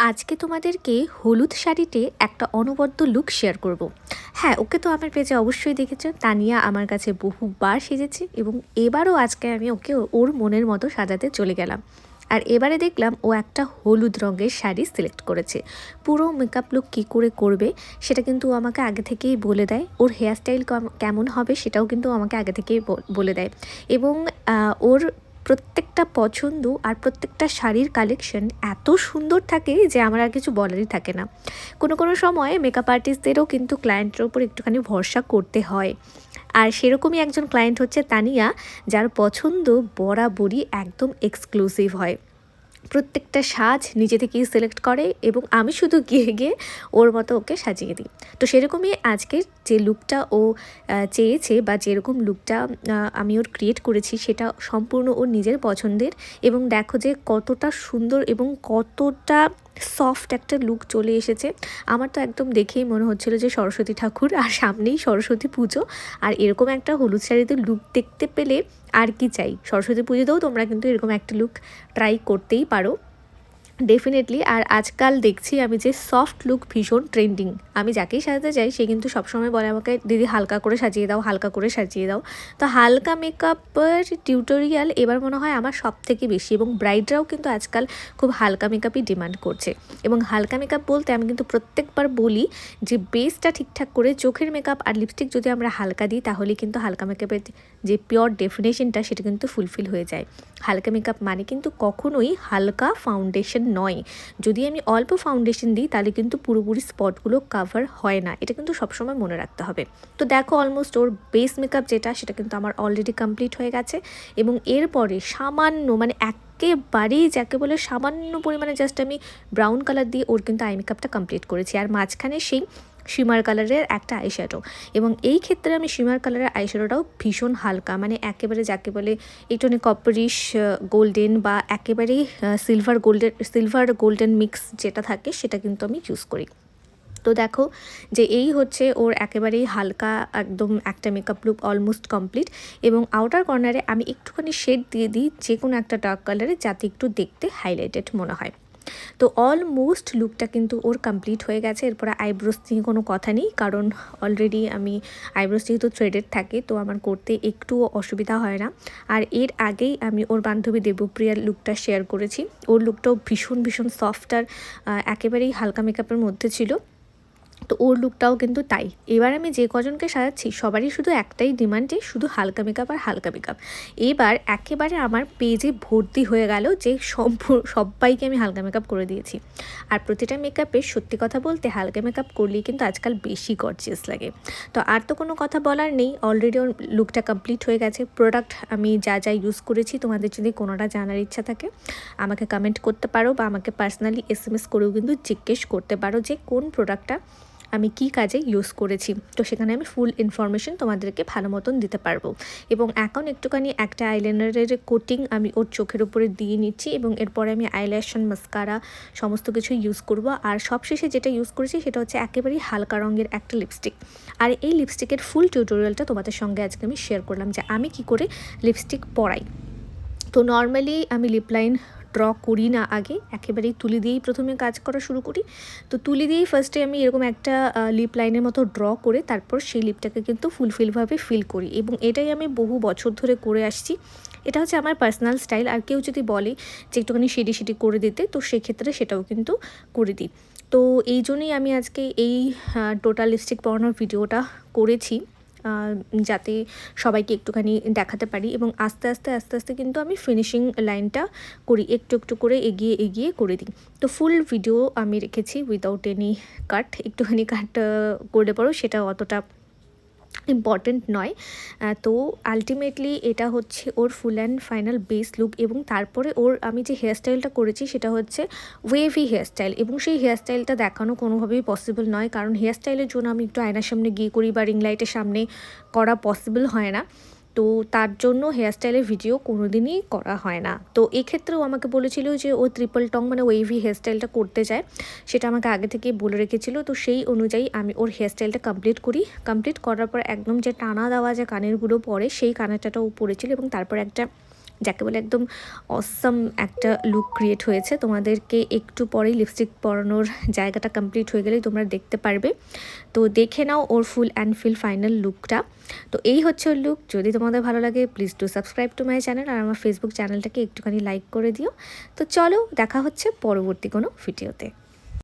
আজকে তোমাদেরকে হলুদ শাড়িতে একটা অনবদ্য লুক শেয়ার করব। হ্যাঁ ওকে তো আমার পেজে অবশ্যই দেখেছ। তানিয়া আমার কাছে বহুবার সেজেছে এবং এবারও আজকে আমি ওকে ওর মনের মতো সাজাতে চলে গেলাম। আর এবারে দেখলাম ও একটা হলুদ রঙের শাড়ি সিলেক্ট করেছে। পুরো মেকআপ লুক কী করে করবে, সেটা কিন্তু আমাকে আগে থেকেই বলে দেয়। ওর হেয়ারস্টাইল কেমন হবে সেটাও কিন্তু আমাকে আগে থেকেই বলে দেয়। এবং ওর প্রত্যেকটা পছন্দ আর প্রত্যেকটা শাড়ির কালেকশন এত সুন্দর থাকে যে আমার আর কিছু বলারই থাকে না। কোনো কোনো সময় মেকআপ আর্টিস্টদেরও কিন্তু ক্লায়েন্টের ওপর একটুখানি ভরসা করতে হয়। আর সেরকমই একজন ক্লায়েন্ট হচ্ছে তানিয়া, যার পছন্দ বরাবরই একদম এক্সক্লুসিভ হয়। প্রত্যেকটা সাজ নিজে থেকেই সিলেক্ট করে এবং আমি শুধু গিয়ে গিয়ে ওর মতো ওকে সাজিয়ে দিই। তো সেরকমই আজকের যে লুকটা ও চেয়েছে বা যেরকম লুকটা আমি ওর ক্রিয়েট করেছি সেটা সম্পূর্ণ ওর নিজের পছন্দের এবং দেখো যে কতটা সুন্দর এবং কতটা সফট একটা লুক চলে এসেছে। আমার তো একদম দেখেই মনে হচ্ছিল যে সরস্বতী ঠাকুর আর সামনেই সরস্বতী পুজো। আর এরকম একটা হলুদ শাড়িতে লুক দেখতে পেলে আর কি চাই? সরস্বতী পুজোতেও তোমরা কিন্তু এরকম একটা লুক ট্রাই করতেই পারো। కాడు ডেফিনেটলি আর আজকাল দেখছি আমি যে সফট লুক ভীষণ ট্রেন্ডিং আমি যাকেই সাজাতে চাই, সে কিন্তু সবসময় বলে আমাকে, দিদি, হালকা করে সাজিয়ে দাও, হালকা করে সাজিয়ে দাও। তো হালকা মেকআপের টিউটোরিয়াল এবার মনে হয় আমার সব থেকে বেশি, এবং ব্রাইডরাও কিন্তু আজকাল খুব হালকা মেকআপই ডিমান্ড করছে। এবং হালকা মেকআপ বলতে আমি কিন্তু প্রত্যেকবার বলি যে বেসটা ঠিকঠাক করে চোখের মেকআপ আর লিপস্টিক যদি আমরা হালকা দিই, তাহলে কিন্তু হালকা মেকআপের যে পিওর ডেফিনেশনটা সেটা কিন্তু ফুলফিল হয়ে যায়। হালকা মেকআপ মানে কিন্তু কখনোই হালকা ফাউন্ডেশন নয়। যদি আমি অল্প ফাউন্ডেশন দিই, তাহলে কিন্তু পুরোপুরি স্পটগুলো কাভার হয় না। এটা কিন্তু সবসময় মনে রাখতে হবে। তো দেখো অলমোস্ট ওর বেস মেকআপ যেটা, সেটা কিন্তু আমার অলরেডি কমপ্লিট হয়ে গেছে। এবং এরপরে সামান্য মানে এক একেবারেই যাকে বলে সামান্য পরিমাণে জাস্ট আমি ব্রাউন কালার দিয়ে ওর কিন্তু আই মেকআপটা কমপ্লিট করেছি। আর মাঝখানে সেই শিমার কালারের একটা আইশ্যাডো এবং এই ক্ষেত্রে আমি শিমার কালারের আইশ্যাডোটাও ভীষণ হালকা মানে একেবারে যাকে বলে একটুখানি কপারিশ গোল্ডেন বা একেবারেই silver golden silver golden mix যেটা থাকে সেটা কিন্তু আমি ইউজ করি। তো দেখো যে এই হচ্ছে ওর একেবারেই হালকা, একদম একটা মেকআপ লুক অলমোস্ট কমপ্লিট এবং আউটার কর্নারে আমি একটুখানি শেড দিয়ে দিই যে কোনো একটা ডার্ক কালারে যাতে একটু দেখতে হাইলাইটেড মনে হয়। তো অলমোস্ট লুকটা কিন্তু ওর কমপ্লিট হয়ে গেছে। এরপরে আইব্রোস নিয়ে কোনো কথা নেই, কারণ অলরেডি আমি আইব্রোস যেহেতু থ্রেডেড থাকে, তো আমার করতে একটুও অসুবিধা হয় না। আর এর আগেই আমি ওর বান্ধবী দেবপ্রিয়ার লুকটা শেয়ার করেছি। ওর লুকটাও ভীষণ ভীষণ সফট আর একেবারেই হালকা মেকআপের মধ্যে ছিল। তো ওর লুকটাও কিন্তু তাই। এবার আমি যে কজনকে সাজাচ্ছি, সবারই শুধু একটাই ডিমান্ড যে শুধু হালকা মেকআপ আর হালকা মেকআপ এবার একেবারে আমার পেজে ভর্তি হয়ে গেল যে সবাইকে আমি হালকা মেকআপ করে দিয়েছি। আর প্রতিটা মেকআপে সত্যি কথা বলতে হালকা মেকআপ করলেই কিন্তু আজকাল বেশি গর্জিয়াস লাগে। তো আর তো কোনো কথা বলার নেই অলরেডি ওর লুকটা কমপ্লিট হয়ে গেছে। প্রোডাক্ট আমি যা যা ইউজ করেছি, তোমাদের যদি কোনোটা জানার ইচ্ছা থাকে, আমাকে কমেন্ট করতে পারো বা আমাকে পার্সোনালি এস এম এস করেও কিন্তু জিজ্ঞেস করতে পারো যে কোন প্রোডাক্টটা আমি কি কাজে ইউজ করেছি? তো সেখানে আমি ফুল ইনফরমেশন তোমাদেরকে ভালো মতন দিতে পারব। এবং এখন একটুখানি একটা আইলাইনারের কোটিং আমি ওর চোখের উপরে দিয়ে নিচ্ছি এবং এরপরে আমি আইল্যাশন মাস্কারা সমস্ত কিছু ইউজ করব। আর সবশেষে যেটা ইউজ করেছি সেটা হচ্ছে একেবারেই হালকা রঙের একটা লিপস্টিক আর এই লিপস্টিকের ফুল টিউটোরিয়ালটা তোমাদের সঙ্গে আজকে আমি শেয়ার করলাম যে আমি কি করে লিপস্টিক পরাই। তো নর্মালি আমি লিপ লাইন ড্র করি না আগে, একেবারেই তুলি দিয়েই প্রথমে কাজ করা শুরু করি। তো তুলি দিয়েই ফার্স্টে আমি এরকম একটা লিপ লাইনের মতো ড্র করে তারপর সেই লিপটাকে কিন্তু ফুলফিলভাবে ফিল করি এবং এটাই আমি বহু বছর ধরে করে আসছি। এটা হচ্ছে আমার পার্সোনাল স্টাইল আর কেউ যদি বলে যে একটুখানি সিডি সিডি করে দিতে, তো সেক্ষেত্রে সেটাও কিন্তু করে দিই। তো এই জন্যই আমি আজকে এই টোটাল লিপস্টিক পরানোর ভিডিওটা করেছি। যাতে সবাইকে একটুখানি দেখাতে পারি এবং আস্তে আস্তে আস্তে আস্তে কিন্তু আমি ফিনিশিং লাইনটা করি, একটু একটু করে এগিয়ে এগিয়ে করে দিই। তো ফুল ভিডিও আমি রেখেছি উইদাউট এনি কাট একটুখানি কাট করলে পরেও সেটা অতটা ইম্পর্টেন্ট নয়। তো আলটিমেটলি এটা হচ্ছে ওর full and final base look এবং তারপরে ওর আমি যে হেয়ারস্টাইলটা করেছি সেটা হচ্ছে ওয়েভি হেয়ারস্টাইল এবং সেই হেয়ারস্টাইলটা দেখানো কোনোভাবেই পসিবল নয়। কারণ হেয়ারস্টাইলের জন্য আমি একটু আয়নার সামনে গিয়ে করি বা রিং লাইটের সামনে করা পসিবল হয় না। তো তার জন্য হেয়ারস্টাইলের ভিডিও কোনোদিনই করা হয় না। তো এক্ষেত্রেও আমাকে বলেছিল যে ও ট্রিপল টং মানে ওয়েভি হেয়ারস্টাইলটা করতে চায়, সেটা আমাকে আগে থেকে বলে রেখেছিল। তো সেই অনুযায়ী আমি ওর হেয়ারস্টাইলটা কমপ্লিট করি। কমপ্লিট করার পর একদম যে টানা দেওয়া যে কানেরগুলো পরে সেই কানেরটাটাও পরেছিল এবং তারপর একটা যাকে বলে একদম অসম একটা লুক ক্রিয়েট হয়েছে। তোমাদেরকে একটু পরেই লিপস্টিক পরানোর জায়গাটা কমপ্লিট হয়ে গেলেই তোমরা দেখতে পারবে। তো দেখে নাও ওর ফুল অ্যান্ড ফিল ফাইনাল লুকটা তো এই হচ্ছে ওর লুক যদি তোমাদের ভালো লাগে please to subscribe to my channel আর আমার ফেসবুক চ্যানেলটাকে একটুখানি লাইক করে দিও। তো চলো, দেখা হচ্ছে পরবর্তী কোনো ভিডিওতে